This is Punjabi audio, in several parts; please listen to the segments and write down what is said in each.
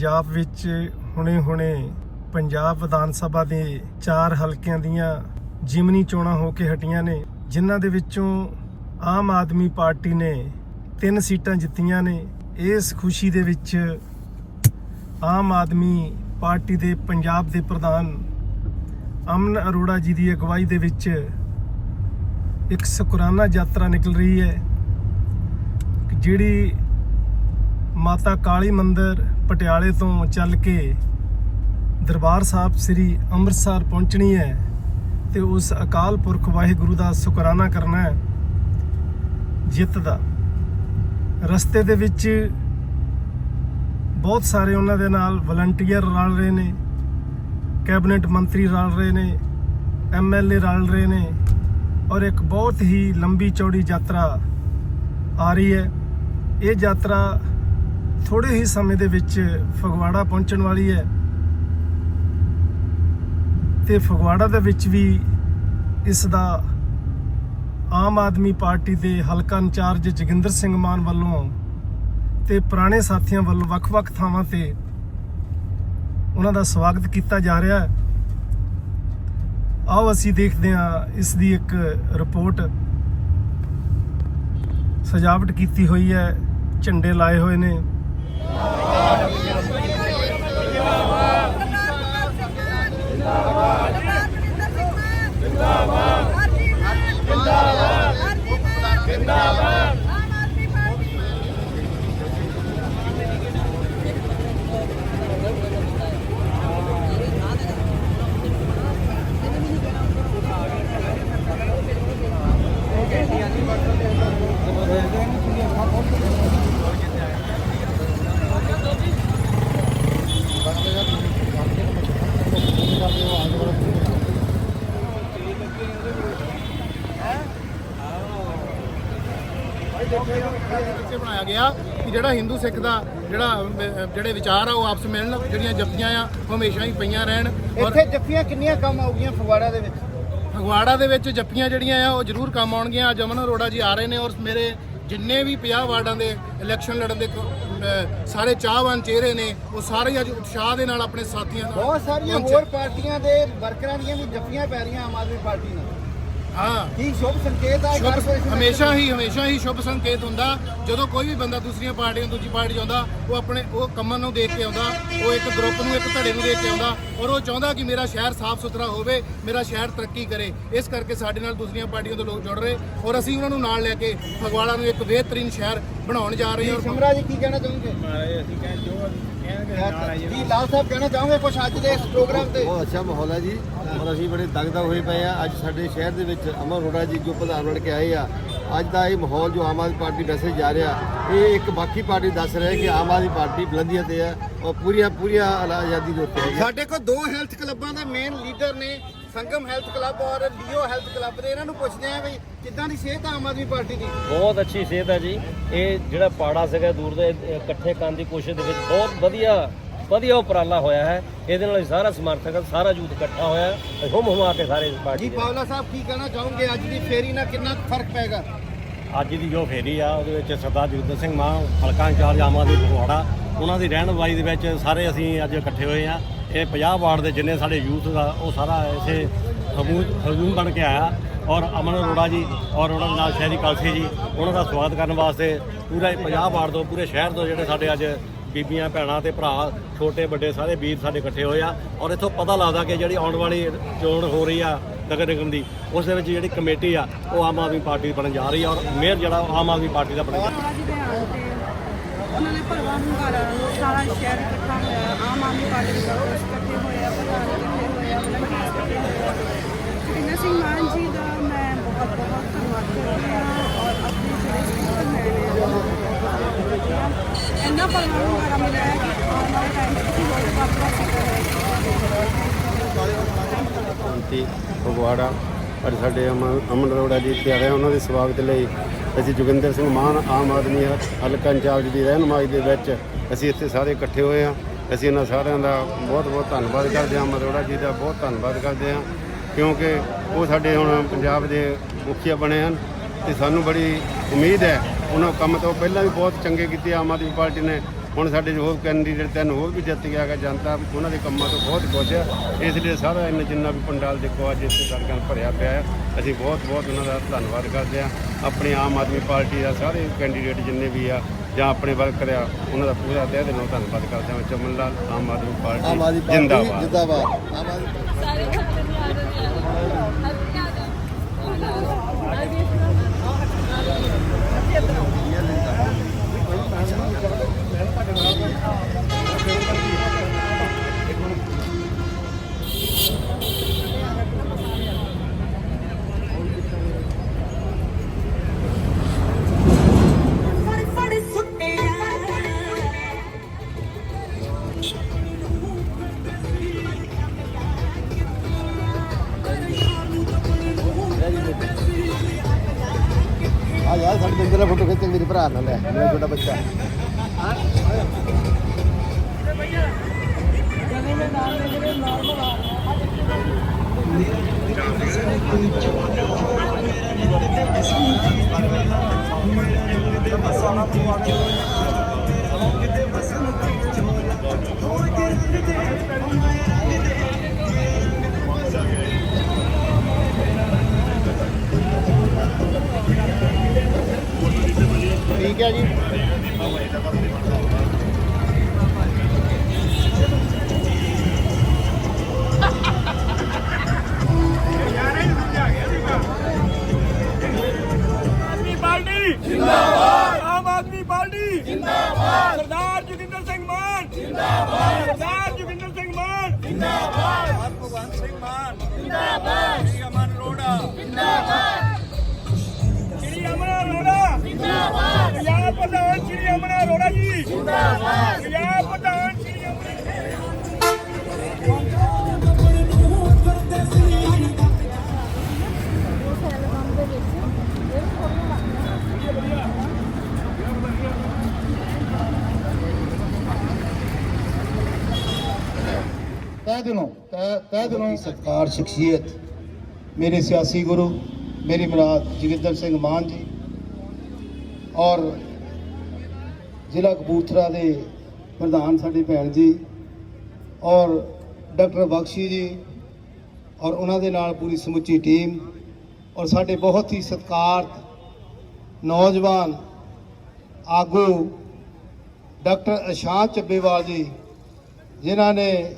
ਪੰਜਾਬ ਵਿੱਚ ਹੁਣੇ-ਹੁਣੇ ਪੰਜਾਬ ਵਿਧਾਨ ਸਭਾ ਦੇ ਚਾਰ ਹਲਕਿਆਂ ਦੀਆਂ ਜਿਮਨੀ ਚੋਣਾਂ ਹੋ ਕੇ ਹਟੀਆਂ ਨੇ, ਜਿਨ੍ਹਾਂ ਦੇ ਵਿੱਚੋਂ ਆਮ ਆਦਮੀ ਪਾਰਟੀ ਨੇ ਤਿੰਨ ਸੀਟਾਂ ਜਿੱਤੀਆਂ ਨੇ। ਇਸ ਖੁਸ਼ੀ ਦੇ ਵਿੱਚ ਆਮ ਆਦਮੀ ਪਾਰਟੀ ਦੇ ਪੰਜਾਬ ਦੇ ਪ੍ਰਧਾਨ ਅਮਨ ਅਰੋੜਾ ਜੀ ਦੀ ਅਗਵਾਈ ਦੇ ਵਿੱਚ ਇੱਕ ਸ਼ੁਕਰਾਨਾ ਯਾਤਰਾ ਨਿਕਲ ਰਹੀ ਹੈ, ਜਿਹੜੀ ਮਾਤਾ ਕਾਲੀ ਮੰਦਿਰ ਪਟਿਆਲੇ ਤੋਂ ਚੱਲ ਕੇ ਦਰਬਾਰ ਸਾਹਿਬ ਸ੍ਰੀ ਅੰਮ੍ਰਿਤਸਰ ਪਹੁੰਚਣੀ ਹੈ ਤੇ ਉਸ ਅਕਾਲ ਪੁਰਖ ਵਾਹਿਗੁਰੂ ਦਾ ਸ਼ੁਕਰਾਨਾ ਕਰਨਾ ਹੈ ਜਿੱਤ ਦਾ। ਰਸਤੇ ਦੇ ਵਿੱਚ ਬਹੁਤ ਸਾਰੇ ਉਹਨਾਂ ਦੇ ਨਾਲ ਵਲੰਟੀਅਰ ਰਲ ਰਹੇ ਨੇ, ਕੈਬਨਿਟ ਮੰਤਰੀ ਰਲ ਰਹੇ ਨੇ ਐਮਐਲਏ ਰਲ ਰਹੇ ਨੇ ਔਰ ਇੱਕ ਬਹੁਤ ਹੀ ਲੰਬੀ ਚੌੜੀ ਯਾਤਰਾ ਆ ਰਹੀ ਹੈ। ਇਹ ਯਾਤਰਾ ਥੋੜੇ ਹੀ ਸਮੇਂ ਦੇ ਵਿੱਚ ਫਗਵਾੜਾ ਪਹੁੰਚਣ ਵਾਲੀ ਹੈ। ਤੇ ਫਗਵਾੜਾ ਦੇ ਵਿੱਚ ਵੀ ਇਸ ਦਾ ਆਮ ਆਦਮੀ ਪਾਰਟੀ ਦੇ ਹਲਕਾ ਇੰਚਾਰਜ ਜੋਗਿੰਦਰ ਸਿੰਘ ਮਾਨ ਵੱਲੋਂ ਤੇ ਪੁਰਾਣੇ ਸਾਥੀਆਂ ਵੱਲੋਂ ਵੱਖ-ਵੱਖ ਥਾਵਾਂ ਤੇ ਉਹਨਾਂ ਦਾ ਸਵਾਗਤ ਕੀਤਾ ਜਾ ਰਿਹਾ ਹੈ। ਆਓ ਅਸੀਂ ਦੇਖਦੇ ਹਾਂ ਇਸ ਦੀ ਇੱਕ ਰਿਪੋਰਟ। ਸਜਾਵਟ ਕੀਤੀ ਹੋਈ ਹੈ, ਝੰਡੇ ਲਾਏ ਹੋਏ ਨੇ। ਵਿੱਚ ਬਣਾਇਆ ਗਿਆ ਕਿ ਜਿਹੜਾ ਹਿੰਦੂ ਸਿੱਖ ਦਾ ਜਿਹੜਾ ਜਿਹੜੇ ਵਿਚਾਰ ਆ ਉਹ ਆਪਸ ਮਿਲਣ ਜਿਹੜੀਆਂ ਜੱਫੀਆਂ ਆ ਉਹ ਹਮੇਸ਼ਾ ਹੀ ਪਈਆਂ ਰਹਿਣ। ਇੱਥੇ ਜੱਫੀਆਂ ਕਿੰਨੀਆਂ ਕੰਮ ਆਉਗੀਆਂ ਫਗਵਾੜਾ ਦੇ ਵਿੱਚ? ਫਗਵਾੜਾ ਦੇ ਵਿੱਚ ਜੱਫੀਆਂ ਜਿਹੜੀਆਂ ਆ ਉਹ ਜ਼ਰੂਰ ਕੰਮ ਆਉਣਗੀਆਂ। ਅੱਜ ਅਮਨ ਅਰੋੜਾ ਜੀ ਆ ਰਹੇ ਨੇ ਔਰ ਮੇਰੇ ਜਿੰਨੇ ਵੀ 50 ਵਾਰਡਾਂ ਦੇ ਇਲੈਕਸ਼ਨ ਲੜਨ ਦੇ ਸਾਰੇ ਚਾਹਵਾਨ ਚਿਹਰੇ ਨੇ ਉਹ ਸਾਰੇ ਅੱਜ ਉਤਸ਼ਾਹ ਦੇ ਨਾਲ ਆਪਣੇ ਸਾਥੀਆਂ ਨਾਲ ਬਹੁਤ ਸਾਰੀਆਂ। ਹੋਰ ਪਾਰਟੀਆਂ ਦੇ ਵਰਕਰਾਂ ਦੀਆਂ ਵੀ ਜੱਫੀਆਂ ਪੈ ਰਹੀਆਂ ਆਮ ਆਦਮੀ ਪਾਰਟੀ ਨਾਲ। ਹਾਂ। ਕੀ ਸ਼ੁਭ ਸੰਕੇਤ ਆ ਸ਼ੁਭ ਕਾਰਪੋਰੇਸ਼ਨ ਹਮੇਸ਼ਾ ਹੀ ਹਮੇਸ਼ਾ ਹੀ ਸ਼ੁਭ ਸੰਕੇਤ ਹੁੰਦਾ। ਜਦੋਂ ਕੋਈ ਵੀ ਬੰਦਾ ਦੂਸਰੀਆਂ ਪਾਰਟੀਆਂ ਤੋਂ ਦੂਜੀ ਪਾਰਟੀ ਆਉਂਦਾ ਉਹ ਆਪਣੇ ਉਹ ਕੰਮਾਂ ਨੂੰ ਦੇਖ ਕੇ ਆਉਂਦਾ ਉਹ ਇੱਕ ਗਰੁੱਪ ਨੂੰ ਇੱਕ ਧੜੇ ਨੂੰ ਦੇਖ ਕੇ ਆਉਂਦਾ ਔਰ ਉਹ ਚਾਹੁੰਦਾ ਕਿ ਮੇਰਾ ਸ਼ਹਿਰ ਸਾਫ਼ ਸੁਥਰਾ ਹੋਵੇ ਮੇਰਾ ਸ਼ਹਿਰ ਤਰੱਕੀ ਕਰੇ। ਇਸ ਕਰਕੇ ਸਾਡੇ ਨਾਲ ਦੂਸਰੀਆਂ ਪਾਰਟੀਆਂ ਤੋਂ ਲੋਕ ਜੁੜ ਰਹੇ ਔਰ ਅਸੀਂ ਉਹਨਾਂ ਨੂੰ ਨਾਲ ਲੈ ਕੇ ਫਗਵਾੜਾ ਨੂੰ ਇੱਕ ਬਿਹਤਰੀਨ ਸ਼ਹਿਰ ਬਣਾਉਣ ਜਾ ਰਹੇ ਹਾਂ। ਔਰ ਸਮਰਾ ਜੀ ਕੀ ਕਹਿਣਾ ਚਾਹੋਗੇ? ਅਸੀਂ ਕਹਿੰਦੇ ਜੋ ਜੀ ਲਾਲ ਸਾਹਿਬ ਕਹਿਣਾ ਚਾਹੋਗੇ ਕੁਝ ਅੱਜ ਦੇ ਇਸ ਪ੍ਰੋਗਰਾਮ ਤੇ? ਬਹੁਤ ਅੱਛਾ ਮਾਹੌਲ ਹੈ ਜੀ। ਔਰ ਅਸੀਂ ਬੜੇ ਦਗਦਗ ਹੋਏ ਪਏ ਆ ਅੱਜ ਸਾਡੇ ਸ਼ਹਿਰ ਦੇ ਵਿੱਚ ਅਮਰ ਅਰੋੜਾ ਜੀ ਜੋ ਪ੍ਰਧਾਨ ਬਣ ਕੇ ਆਏ ਆ ਅੱਜ ਦਾ ਇਹ ਮਾਹੌਲ ਜੋ ਆਮ ਆਦਮੀ ਪਾਰਟੀ ਮੈਸੇਜ ਜਾ ਰਿਹਾ ਇਹ ਇੱਕ ਬਾਕੀ ਪਾਰਟੀ ਦੱਸ ਰਿਹਾ ਕਿ ਆਮ ਆਦਮੀ ਪਾਰਟੀ ਬੁਲੰਦੀਆਂ ਤੇ ਹੈ ਔਰ ਪੂਰੀਆਂ ਪੂਰੀਆਂ ਆਜ਼ਾਦੀ ਦੇ ਉੱਤੇ ਹੈ। ਸਾਡੇ ਕੋਲ ਦੋ ਹੈਲਥ ਕਲੱਬਾਂ ਦੇ ਮੇਨ ਲੀਡਰ ਨੇ ਸੰਗਮ ਹੈਲਥ ਕਲੱਬ ਔਰ ਲੀਓ ਹੈਲਥ ਕਲੱਬ ਦੇ ਇਹਨਾਂ ਨੂੰ ਪੁੱਛਦੇ ਆ ਵੀ ਕਿੱਦਾਂ ਦੀ ਸਿਹਤ ਆ ਆਮ ਆਦਮੀ ਪਾਰਟੀ ਦੀ? ਬਹੁਤ ਅੱਛੀ ਸਿਹਤ ਹੈ ਜੀ। ਇਹ ਜਿਹੜਾ ਪਾੜਾ ਸੀਗਾ ਦੂਰ ਦੇ ਇਕੱਠੇ ਕਰਨ ਦੀ ਕੋਸ਼ਿਸ਼ ਦੇ ਵਿੱਚ ਬਹੁਤ ਵਧੀਆ ਵਧੀਆ ਉਪਰਾਲਾ ਹੋਇਆ ਹੈ। ਇਹਦੇ ਨਾਲ ਸਾਰਾ ਸਮਰਥਕ ਸਾਰਾ ਯੂਥ ਇਕੱਠਾ ਹੋਇਆ ਹੈ। ਹੁਮ ਹੁਮਾ ਕੇ ਸਾਰੇ ਪਾਰਟੀ ਜੀ ਪਾਵਲਾ ਸਾਹਿਬ ਕੀ ਕਹਿਣਾ ਚਾਹੋਗੇ? ਅੱਜ ਦੀ ਫੇਰੀ ਨਾਲ ਕਿੰਨਾ ਫ਼ਰਕ ਪਏਗਾ ਅੱਜ ਦੀ ਜੋ ਫੇਰੀ ਆ ਉਹਦੇ ਵਿੱਚ ਸਰਦਾਰ ਜਗਦਰ ਸਿੰਘ ਮਾਨ ਹਲਕਾ ਇੰਚਾਰਜ ਆਮ ਆਦਮੀ ਫਗਵਾੜਾ ਉਹਨਾਂ ਦੀ ਰਹਿਨੁਮਾਈ ਦੇ ਵਿੱਚ ਸਾਰੇ ਅਸੀਂ ਅੱਜ ਇਕੱਠੇ ਹੋਏ ਆ ਇਹ 50 ਵਾਰਡ ਦੇ ਜਿੰਨੇ ਸਾਡੇ ਯੂਥ ਦਾ, ਉਹ ਸਾਰਾ ਇਸੇ ਹਜੂਮ ਬਣ ਕੇ ਆਇਆ ਔਰ ਅਮਨ ਅਰੋੜਾ ਜੀ ਔਰ ਉਹਨਾਂ ਦੇ ਨਾਲ ਸ਼ਹਿਰੀ ਕਲਸੀ ਜੀ, ਉਹਨਾਂ ਦਾ ਸਵਾਗਤ ਕਰਨ ਵਾਸਤੇ ਪੂਰਾ 50 ਵਾਰਡ ਤੋਂ, ਪੂਰੇ ਸ਼ਹਿਰ ਤੋਂ ਜਿਹੜੇ ਸਾਡੇ ਅੱਜ ਬੀਬੀਆਂ, ਭੈਣਾਂ ਤੇ ਭਰਾ, ਛੋਟੇ, ਵੱਡੇ ਸਾਰੇ ਵੀਰ ਸਾਡੇ ਇਕੱਠੇ ਹੋਏ ਆ ਔਰ ਇੱਥੋਂ ਪਤਾ ਲੱਗਦਾ ਕਿ ਜਿਹੜੀ ਆਉਣ ਵਾਲੀ ਚੋਣ ਹੋ ਰਹੀ ਆ ਨਗਰ ਨਿਗਮ ਦੀ, ਉਸ ਦੇ ਵਿੱਚ ਜਿਹੜੀ ਕਮੇਟੀ ਆ, ਉਹ ਆਮ ਆਦਮੀ ਪਾਰਟੀ ਦੀ ਬਣਨ ਜਾ ਰਹੀ ਆ ਔਰ ਮੇਅਰ ਜਿਹੜਾ, ਉਹ ਆਮ ਆਦਮੀ ਪਾਰਟੀ ਦਾ ਬਣਨ ਜਾ ਰਿਹਾ। ਉਹਨਾਂ ਨੇ ਭਰਵਾਂ ਹੁੰਗਾਰਾ ਸਾਰਾ ਸ਼ਹਿਰ ਇਕੱਠਾ ਹੋਇਆ, ਆਮ ਆਦਮੀ ਪਾਰਟੀ ਦੇ ਵਰਕਰਸ ਇਕੱਠੇ ਹੋਏ ਆ ਪ੍ਰਧਾਨ ਇਕੱਠੇ ਹੋਏ ਆ ਵਲੰਟੀਅਰਸ ਇਕੱਠੇ ਹੋਏ ਆ ਜਗਿੰਦਰ ਸਿੰਘ ਮਾਨ ਜੀ ਦਾ ਮੈਂ ਬਹੁਤ ਬਹੁਤ ਧੰਨਵਾਦ ਕਰਦੀ ਹਾਂ ਔਰ ਆਪਣੇ ਜਿਹੜੇ ਸਪੀਕਰ ਮੈਨ ਇੰਨਾ ਭਰਵਾਂ ਹੁੰਗਾਰਾ ਮਿਲਿਆ ਹੈ ਕਿ ਆਉਣ ਵਾਲੇ ਟਾਈਮ 'ਚ ਕਿਸੇ ਹੋਰ ਵੱਧ ਵੱਧ ਸ਼ਾਂਤੀ ਫਗਵਾੜਾ, ਅੱਜ ਸਾਡੇ ਅਮਨ ਅਮਨ ਅਰੋੜਾ ਜੀ ਇੱਥੇ ਆ ਰਹੇ ਉਹਨਾਂ ਦੇ ਸਵਾਗਤ ਲਈ ਅਸੀਂ ਜੋਗਿੰਦਰ ਸਿੰਘ ਮਾਨ, ਆਮ ਆਦਮੀ ਹਲਕਾ ਇੰਚਾਰਜ ਦੀ ਰਹਿਨੁਮਾਈ ਦੇ ਵਿੱਚ ਅਸੀਂ ਇੱਥੇ ਸਾਰੇ ਇਕੱਠੇ ਹੋਏ ਆ। ਅਸੀਂ ਇਹਨਾਂ ਸਾਰਿਆਂ ਦਾ ਬਹੁਤ ਬਹੁਤ ਧੰਨਵਾਦ ਕਰਦੇ ਹਾਂ। ਅਮਨ ਅਰੋੜਾ ਜੀ ਦਾ ਬਹੁਤ ਧੰਨਵਾਦ ਕਰਦੇ ਹਾਂ, ਕਿਉਂਕਿ ਉਹ ਸਾਡੇ ਹੁਣ ਪੰਜਾਬ ਦੇ ਮੁਖੀਆ ਬਣੇ ਹਨ ਤੇ ਸਾਨੂੰ ਬੜੀ ਉਮੀਦ ਹੈ। ਉਹਨਾਂ ਕੰਮ ਤੋਂ ਪਹਿਲਾਂ ਵੀ ਬਹੁਤ ਚੰਗੇ ਕੀਤੇ ਆਮ ਆਦਮੀ ਪਾਰਟੀ ਨੇ। ਹੁਣ ਸਾਡੇ ਜੋ ਹੋਰ ਕੈਂਡੀਡੇਟ ਤਿੰਨ ਹੋਰ ਵੀ ਜਿੱਤ ਗਿਆ ਹੈਗਾ ਜਨਤਾ ਉਹਨਾਂ ਦੇ ਕੰਮਾਂ ਤੋਂ ਬਹੁਤ ਖੁਸ਼ ਆ। ਇਸ ਲਈ ਸਾਰਾ ਇਹਨਾਂ ਜਿੰਨਾ ਵੀ ਪੰਡਾਲ ਦੇਖੋ ਅੱਜ ਇੱਥੇ ਸੜਕਾਂ ਭਰਿਆ ਪਿਆ ਹੈ ਅਸੀਂ ਬਹੁਤ ਬਹੁਤ ਉਹਨਾਂ ਦਾ ਧੰਨਵਾਦ ਕਰਦੇ ਆ। ਆਪਣੀ ਆਮ ਆਦਮੀ ਪਾਰਟੀ ਦਾ ਸਾਰੇ ਕੈਂਡੀਡੇਟ ਜਿੰਨੇ ਵੀ ਆ ਜਾਂ ਆਪਣੇ ਵਰਕਰ ਆ ਉਹਨਾਂ ਦਾ ਪੂਰਾ ਤਹਿ ਦਿਲੋਂ ਧੰਨਵਾਦ ਕਰਦੇ ਹਾਂ ਚਮਨ ਲਾਲ ਆਮ ਆਦਮੀ ਪਾਰਟੀ ਜਿੰਦਾਬਾਦ। ਜਿੰਦਾਬਾਦ। ਆਮ ਆਦਮੀ ਸਾਰੇ ਠੀਕ ਹੈ ਜੀ ਪੰਜਾਬ ਪ੍ਰਧਾਨ ਸ਼੍ਰੀ ਅਮਨ ਅਰੋੜਾ ਜੀ। ਜਿੰਦਾਬਾਦ। ਪੰਜਾਬ ਪ੍ਰਧਾਨ ਸ਼੍ਰੀ ਅਮਨ ਤਹਿ ਦਿਲੋਂ ਤਹਿ ਤਹਿ ਦਿਲੋਂ ਸਤਕਾਰ ਸ਼ਖਸੀਅਤ ਮੇਰੇ ਸਿਆਸੀ ਗੁਰੂ ਮੇਰੀ ਮੁਰਾਦ ਜੋਗਿੰਦਰ ਸਿੰਘ ਮਾਨ ਜੀ ਔਰ ਜ਼ਿਲ੍ਹਾ ਕਪੂਰਥਲਾ ਦੇ ਪ੍ਰਧਾਨ ਸਾਡੀ ਭੈਣ ਜੀ ਔਰ ਡਾਕਟਰ ਬਖਸ਼ੀ ਜੀ ਔਰ ਉਹਨਾਂ ਦੇ ਨਾਲ ਪੂਰੀ ਸਮੁੱਚੀ ਟੀਮ ਔਰ ਸਾਡੇ ਬਹੁਤ ਹੀ ਸਤਿਕਾਰਤ ਨੌਜਵਾਨ ਆਗੂ ਡਾਕਟਰ ਅਸ਼ਾਂਤ ਚੱਬੇਵਾਲ ਜੀ, ਜਿਨ੍ਹਾਂ ਨੇ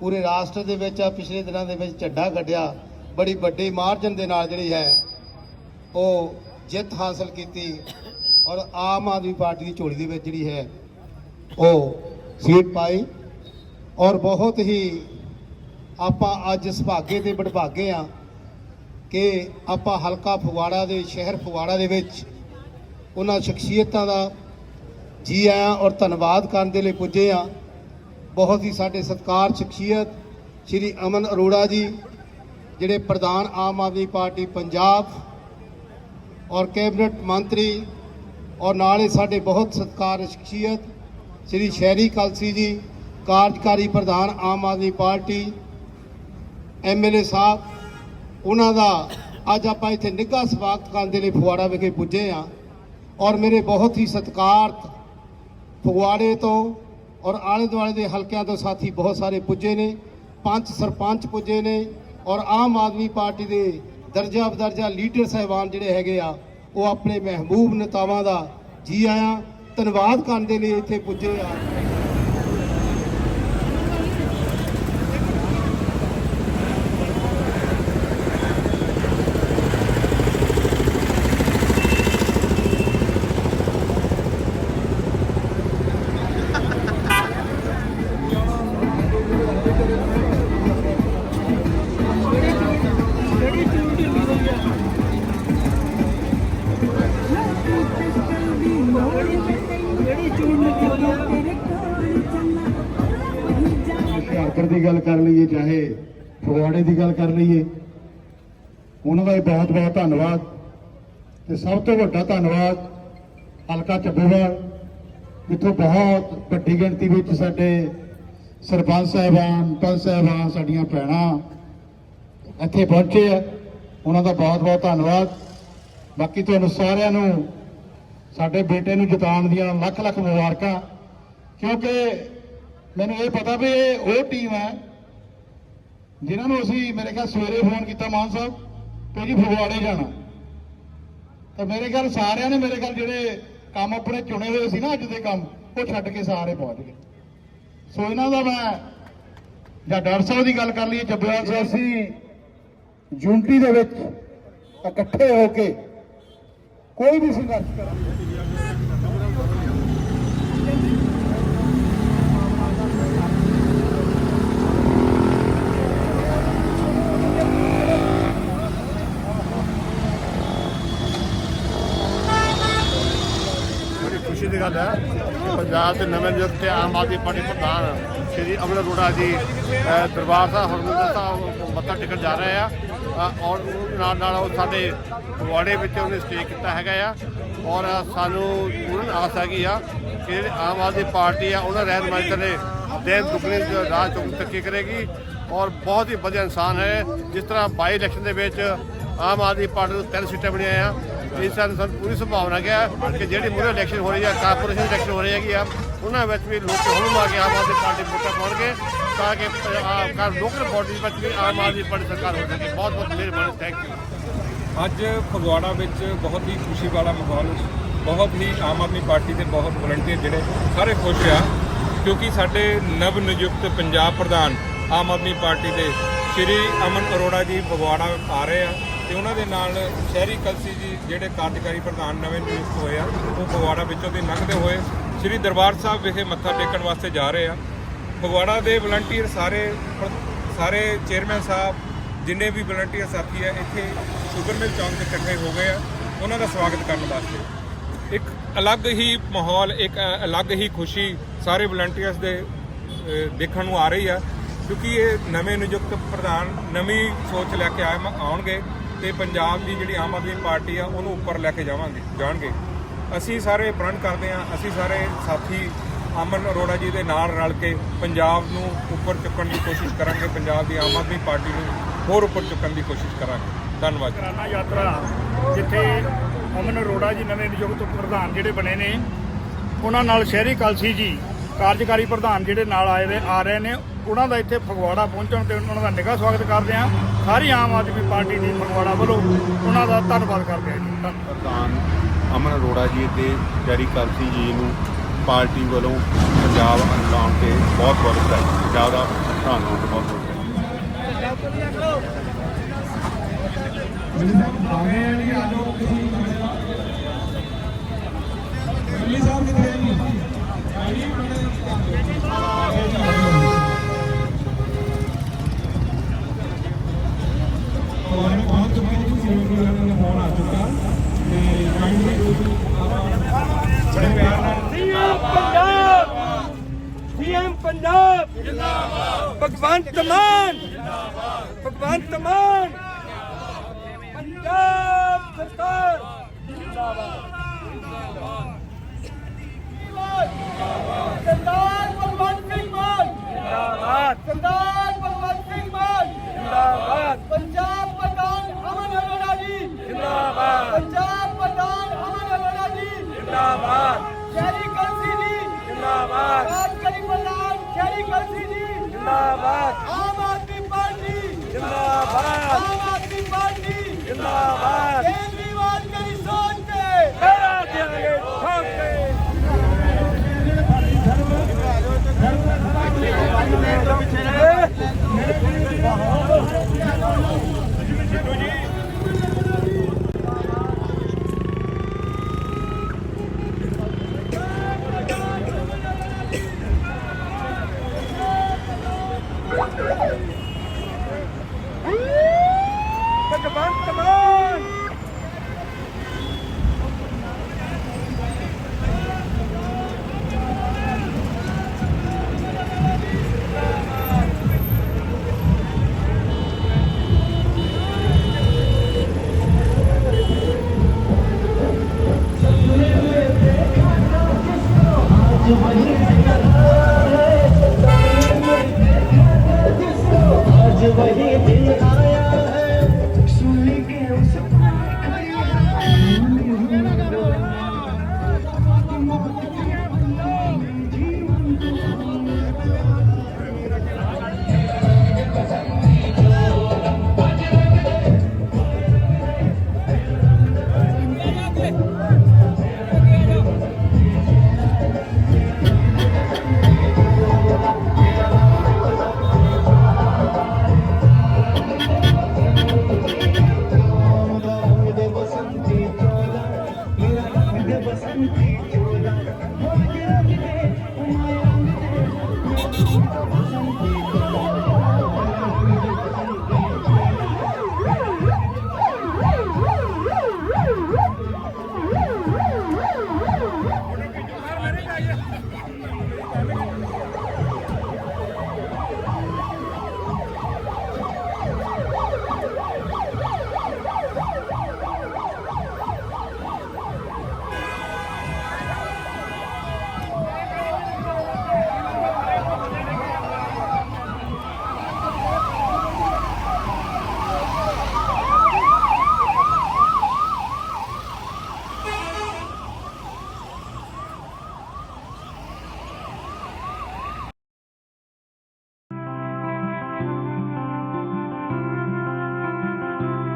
ਪੂਰੇ ਰਾਸ਼ਟਰ ਦੇ ਵਿੱਚ ਆ, ਪਿਛਲੇ ਦਿਨਾਂ ਦੇ ਵਿੱਚ ਝੱਡਾ ਕੱਢਿਆ ਬੜੀ ਵੱਡੀ ਮਾਰਜਨ ਦੇ ਨਾਲ ਜਿਹੜੀ ਹੈ, ਉਹ ਜਿੱਤ ਹਾਸਲ ਕੀਤੀ। ਔਰ ਆਮ ਆਦਮੀ ਪਾਰਟੀ ਦੀ ਝੋਲੀ ਦੇ ਵਿੱਚ ਜਿਹੜੀ ਹੈ, ਉਹ ਸੀਟ ਪਾਈ ਔਰ ਬਹੁਤ ਹੀ ਆਪਾਂ ਅੱਜ ਸੁਭਾਗੇ ਤੇ ਬੜਭਾਗੇ ਆ ਕਿ ਆਪਾਂ ਹਲਕਾ ਫਗਵਾੜਾ ਦੇ, ਸ਼ਹਿਰ ਫਗਵਾੜਾ ਦੇ ਵਿੱਚ ਉਹਨਾਂ ਸ਼ਖਸੀਅਤਾਂ ਦਾ ਜੀ ਆਇਆਂ ਔਰ ਧੰਨਵਾਦ ਕਰਨ ਦੇ ਲਈ ਪੁੱਜੇ ਆ ਬਹੁਤ ਹੀ ਸਾਡੇ ਸਤਕਾਰ ਸ਼ਖਸੀਅਤ ਸ਼੍ਰੀ ਅਮਨ ਅਰੋੜਾ ਜੀ, ਜਿਹੜੇ ਪ੍ਰਧਾਨ ਆਮ ਆਦਮੀ ਪਾਰਟੀ ਪੰਜਾਬ ਔਰ ਕੈਬਨਿਟ ਮੰਤਰੀ ਔਰ ਨਾਲੇ ਸਾਡੇ ਬਹੁਤ ਸਤਿਕਾਰ ਸ਼ਖਸੀਅਤ ਸ਼੍ਰੀ ਸ਼ਹਿਰੀ ਕਲਸੀ ਜੀ, ਕਾਰਜਕਾਰੀ ਪ੍ਰਧਾਨ ਆਮ ਆਦਮੀ ਪਾਰਟੀ ਐਮਐਲਏ ਸਾਹਿਬ, ਉਹਨਾਂ ਦਾ ਅੱਜ ਆਪਾਂ ਇੱਥੇ ਨਿੱਘਾ ਸਵਾਗਤ ਕਰਨ ਦੇ ਲਈ ਫਗਵਾੜਾ ਵਿਖੇ ਪੁੱਜੇ ਆ ਔਰ ਮੇਰੇ ਬਹੁਤ ਹੀ ਸਤਿਕਾਰਤ ਫਗਵਾੜੇ ਤੋਂ ਔਰ ਆਲੇ ਦੁਆਲੇ ਦੇ ਹਲਕਿਆਂ ਤੋਂ ਸਾਥੀ ਬਹੁਤ ਸਾਰੇ ਪੁੱਜੇ ਨੇ ਪੰਜ ਸਰਪੰਚ ਪੁੱਜੇ ਨੇ ਔਰ ਆਮ ਆਦਮੀ ਪਾਰਟੀ ਦੇ ਦਰਜਾ ਬਦਰਜਾ ਲੀਡਰ ਸਹਿਬਾਨ ਜਿਹੜੇ ਹੈਗੇ ਆ ਉਹ ਆਪਣੇ ਮਹਿਬੂਬ ਨੇਤਾਵਾਂ ਦਾ ਜੀ ਆਇਆਂ। ਧੰਨਵਾਦ ਕਰਨ ਦੇ ਲਈ ਇੱਥੇ ਪੁੱਜੇ ਆ। ਗੱਲ ਕਰ ਲਈਏ, ਚਾਹੇ ਫਗਵਾੜੇ ਦੀ ਗੱਲ ਕਰ ਲਈਏ। ਉਹਨਾਂ ਦਾ ਵੀ ਬਹੁਤ ਬਹੁਤ ਧੰਨਵਾਦ ਤੇ ਸਭ ਤੋਂ ਵੱਡਾ ਧੰਨਵਾਦ ਹਲਕਾ ਚੱਬੇਵਾਲ ਜਿੱਥੋਂ ਬਹੁਤ ਵੱਡੀ ਗਿਣਤੀ ਵਿੱਚ ਸਾਡੇ ਸਰਪੰਚ ਸਾਹਿਬਾਨ, ਪੰਚ ਸਾਹਿਬਾਨ ਸਾਡੀਆਂ ਭੈਣਾਂ ਇੱਥੇ ਪਹੁੰਚੇ ਆ। ਉਹਨਾਂ ਦਾ ਬਹੁਤ ਬਹੁਤ ਧੰਨਵਾਦ। ਬਾਕੀ ਤੁਹਾਨੂੰ ਸਾਰਿਆਂ ਨੂੰ, ਸਾਡੇ ਬੇਟੇ ਨੂੰ ਜਿਤਾਉਣ ਦੀਆਂ ਲੱਖ ਲੱਖ ਮੁਬਾਰਕਾਂ। ਕਿਉਂਕਿ ਮੈਨੂੰ ਇਹ ਪਤਾ ਵੀ ਇਹ ਉਹ ਟੀਮ ਹੈ ਜਿਨ੍ਹਾਂ ਨੂੰ ਅਸੀਂ ਮੇਰੇ ਖਿਆਲ ਸਵੇਰੇ ਫੋਨ ਕੀਤਾ ਮਾਨ ਸਾਹਿਬ ਕਿ ਜੀ ਫਗਵਾੜੇ ਜਾਣਾ। ਤਾਂ ਮੇਰੇ ਖਿਆਲ ਸਾਰਿਆਂ ਨੇ ਮੇਰੇ ਖਿਆਲ ਜਿਹੜੇ ਕੰਮ ਆਪਣੇ ਚੁਣੇ ਹੋਏ ਸੀ ਨਾ ਅੱਜ ਦੇ ਕੰਮ, ਉਹ ਛੱਡ ਕੇ ਸਾਰੇ ਪਹੁੰਚ ਗਏ। ਸੋ ਇਹਨਾਂ ਦਾ ਮੈਂ ਜਾਂ ਡਾਕਟਰ ਸਾਹਿਬ ਦੀ ਗੱਲ ਕਰ ਲਈਏ, ਜੱਬੇਵਾਲ ਸਾਹਿਬ ਅਸੀਂ ਯੂਨਿਟੀ ਦੇ ਵਿੱਚ ਇਕੱਠੇ ਹੋ ਕੇ ਕੋਈ ਵੀ ਸੰਘਰਸ਼ ਕਰਾਂਗੇ ਬੜੀ ਖੁਸ਼ੀ ਦੀ ਗੱਲ ਹੈ ਕਿ ਪੰਜਾਬ ਦੇ ਨਵੇਂ ਨਿਯੁਕਤ ਆਮ ਆਦਮੀ ਪਾਰਟੀ ਪ੍ਰਧਾਨ ਸ਼੍ਰੀ ਅਮਰ ਅਰੋੜਾ ਜੀ ਦਰਬਾਰ ਸਾਹਿਬ, ਹਰਮੰਦਰ ਸਾਹਿਬ ਮੱਥਾ ਟੇਕਣ ਜਾ ਰਹੇ ਆ। ਔਰ ਉਹ ਨਾਲ ਨਾਲ ਉਹ ਸਾਡੇ ਫਗਵਾੜੇ ਵਿੱਚ ਉਹਨੇ ਸਟੇ ਕੀਤਾ ਹੈਗਾ ਆ। ਔਰ ਸਾਨੂੰ ਪੂਰਨ ਆਸ ਹੈਗੀ ਆ ਕਿ ਜਿਹੜੀ ਆਮ ਆਦਮੀ ਪਾਰਟੀ ਆ, ਉਹਨਾਂ ਰਹਿਨਮਾਈ ਕਰੇ ਦਿਨ ਦੁਗਣੇ ਰਾਤ ਚੌਗੁਣੀ ਤਰੱਕੀ ਕਰੇਗੀ। ਔਰ ਬਹੁਤ ਹੀ ਵਧੀਆ ਇਨਸਾਨ ਹੈ, ਜਿਸ ਤਰ੍ਹਾਂ ਬਾਈ ਇਲੈਕਸ਼ਨ ਦੇ ਵਿੱਚ ਆਮ ਆਦਮੀ ਪਾਰਟੀ ਨੂੰ ਤਿੰਨ ਸੀਟਾਂ ਬਣੀਆਂ ਆ। ਇਸ ਸਾਲ ਸਾਨੂੰ ਪੂਰੀ ਸੰਭਾਵਨਾ ਹੈ ਕਿ ਜਿਹੜੀ ਮੁਰੇ ਇਲੈਕਸ਼ਨ ਹੋ ਰਹੀ ਹੈ ਕਾਰਪੋਰੇਸ਼ਨ ਇਲੈਕਸ਼ਨ ਹੋ ਰਹੀ ਹੈਗੀ ਆ, ਉਹਨਾਂ ਵਿੱਚ ਵੀ ਲੋਕ ਹੁਣ ਆ ਕੇ ਆਮ ਆਦਮੀ ਪਾਰਟੀ ਵੋਟਾਂ ਪਾਉਣਗੇ ਤਾਂ ਕਿ ਕਾਰ ਲੋਕਲ ਬਾਡੀ ਵਿੱਚ ਵੀ ਆਮ ਆਦਮੀ ਪਾਰਟੀ ਸਰਕਾਰ ਹੋ ਸਕੇ। ਬਹੁਤ ਬਹੁਤ ਮਿਹਰਬਾਨੀ ਥੈਂਕ ਯੂ ਅੱਜ ਫਗਵਾੜਾ ਵਿੱਚ ਬਹੁਤ ਹੀ ਖੁਸ਼ੀ ਵਾਲਾ ਮਾਹੌਲ, ਬਹੁਤ ਹੀ ਆਮ ਆਦਮੀ ਪਾਰਟੀ ਦੇ ਬਹੁਤ ਵਲੰਟੀਅਰ ਜਿਹੜੇ, ਸਾਰੇ ਖੁਸ਼ ਆ, ਕਿਉਂਕਿ ਸਾਡੇ ਨਵ ਨਿਯੁਕਤ ਪੰਜਾਬ ਪ੍ਰਧਾਨ ਆਮ ਆਦਮੀ ਪਾਰਟੀ ਦੇ ਸ਼੍ਰੀ ਅਮਨ ਅਰੋੜਾ ਜੀ ਫਗਵਾੜਾ ਆ ਰਹੇ ਆ। ਤੇ ਉਹਨਾਂ ਦੇ ਨਾਲ ਸ਼ਹਿਰੀ ਕਲਸੀ ਜੀ ਜਿਹੜੇ ਕਾਰਜਕਾਰੀ ਪ੍ਰਧਾਨ ਨਵੇਂ ਨਿਯੁਕਤ ਹੋਏ ਆ, ਉਹ ਫਗਵਾੜਾ ਵਿੱਚੋਂ ਦੀ ਲੰਘਦੇ ਹੋਏ ਸ਼੍ਰੀ ਦਰਬਾਰ ਸਾਹਿਬ ਵਿਖੇ ਮੱਥਾ ਟੇਕਣ ਵਾਸਤੇ ਜਾ ਰਹੇ ਆ। ਫਗਵਾੜਾ ਦੇ ਵਲੰਟੀਅਰ ਸਾਰੇ ਸਾਰੇ ਚੇਅਰਮੈਨ ਸਾਹਿਬ, ਜਿੰਨੇ ਵੀ ਵਲੰਟੀਅਰ ਸਾਥੀ ਆ, ਇੱਥੇ ਸ਼ੂਗਰ ਮਿਲ ਚੌਂਕ ਤੇ ਇਕੱਠੇ ਹੋ ਗਏ ਆ। ਉਹਨਾਂ ਦਾ ਸਵਾਗਤ ਕਰਨ ਵਾਸਤੇ। ਇੱਕ ਅਲੱਗ ਹੀ ਮਾਹੌਲ, ਇੱਕ ਅਲੱਗ ਹੀ ਖੁਸ਼ੀ ਸਾਰੇ ਵਲੰਟੀਅਰਸ ਦੇ ਦੇਖਣ ਨੂੰ ਆ ਰਹੀ ਆ, ਕਿਉਂਕਿ ਇਹ ਨਵੇਂ ਨਿਯੁਕਤ ਪ੍ਰਧਾਨ ਨਵੀਂ ਸੋਚ ਲੈ ਕੇ ਆਏ ਆਉਣਗੇ। ਤੇ ਪੰਜਾਬ ਦੀ ਜਿਹੜੀ ਆਮ ਆਦਮੀ ਪਾਰਟੀ ਆ, ਉਹਨੂੰ ਉੱਪਰ ਲੈ ਕੇ ਜਾਵਾਂਗੇ, ਜਾਣਗੇ। ਅਸੀਂ ਸਾਰੇ ਪ੍ਰਣ ਕਰਦੇ ਆ ਅਸੀਂ ਸਾਰੇ ਸਾਥੀ ਅਮਨ ਅਰੋੜਾ ਜੀ ਦੇ ਨਾਲ ਰਲ ਕੇ ਪੰਜਾਬ ਨੂੰ ਉੱਪਰ ਚੁੱਕਣ ਦੀ ਕੋਸ਼ਿਸ਼ ਕਰਾਂਗੇ, ਪੰਜਾਬ ਦੀ ਆਮ ਆਦਮੀ ਪਾਰਟੀ ਨੂੰ ਹੋਰ ਉੱਪਰ ਚੁੱਕਣ ਦੀ ਕੋਸ਼ਿਸ਼ ਕਰਾਂਗੇ। ਧੰਨਵਾਦ ਕਰਾਨਾ ਯਾਤਰਾ, ਜਿੱਥੇ ਅਮਨ ਅਰੋੜਾ ਜੀ ਨਵੇਂ ਨਿਯੁਕਤ ਪ੍ਰਧਾਨ ਜਿਹੜੇ ਬਣੇ ਨੇ, ਉਹਨਾਂ ਨਾਲ ਸ਼ਹਿਰੀ ਕਲਸੀ ਜੀ ਕਾਰਜਕਾਰੀ ਪ੍ਰਧਾਨ ਜਿਹੜੇ ਨਾਲ ਆਏ ਨੇ ਆ ਰਹੇ ਨੇ ਉਹਨਾਂ ਦਾ ਇੱਥੇ ਫਗਵਾੜਾ ਪਹੁੰਚਣ ਤੇ ਉਹਨਾਂ ਦਾ ਨਿੱਘਾ ਸਵਾਗਤ ਕਰਦੇ ਆ ਸਾਰੀ ਆਮ ਆਦਮੀ ਪਾਰਟੀ ਦੀ ਫਗਵਾੜਾ ਵੱਲੋਂ ਉਹਨਾਂ ਦਾ ਧੰਨਵਾਦ ਕਰਦੇ ਆ ਜੀ। ਧੰਨਵਾਦ। ਪ੍ਰਧਾਨ ਅਮਨ ਅਰੋੜਾ ਜੀ ਤੇ ਜੈਰੀ ਕਲਸੀ ਜੀ ਨੂੰ ਪਾਰਟੀ ਵੱਲੋਂ ਪੰਜਾਬ ਲਾਉਣ ਤੇ ਬਹੁਤ ਬਹੁਤ ਵਧਾਈ। ਪੰਜਾਬ ਦਾ ਤੇ ਬਹੁਤ ਬਹੁਤ ਵਧਾਈ। ਪੰਜਾਬ ਸੀਐਮ ਪੰਜਾਬ ਜਿੰਦਾਬਾਦ ਭਗਵੰਤ ਮਾਨ ਜਿੰਦਾਬਾਦ ਭਗਵੰਤ ਮਾਨ ਪੰਜਾਬ ਸਰਕਾਰ ਜਿੰਦਾਬਾਦ ਸਰਦਾਰ ਭਗਵੰਤ ਸਿੰਘ ਮਾਨ ਜਿੰਦਾਬਾਦ ਸਰਦਾਰ ਭਗਵੰਤ ਸਿੰਘ ਮਾਨ ਜਿੰਦਾਬਾਦ ਪੰਜਾਬ ਪ੍ਰਧਾਨ ਅਮਨ ਅਰੋੜਾ ਜੀ ਜਿੰਦਾਬਾਦ ਪ੍ਰਧਾਨ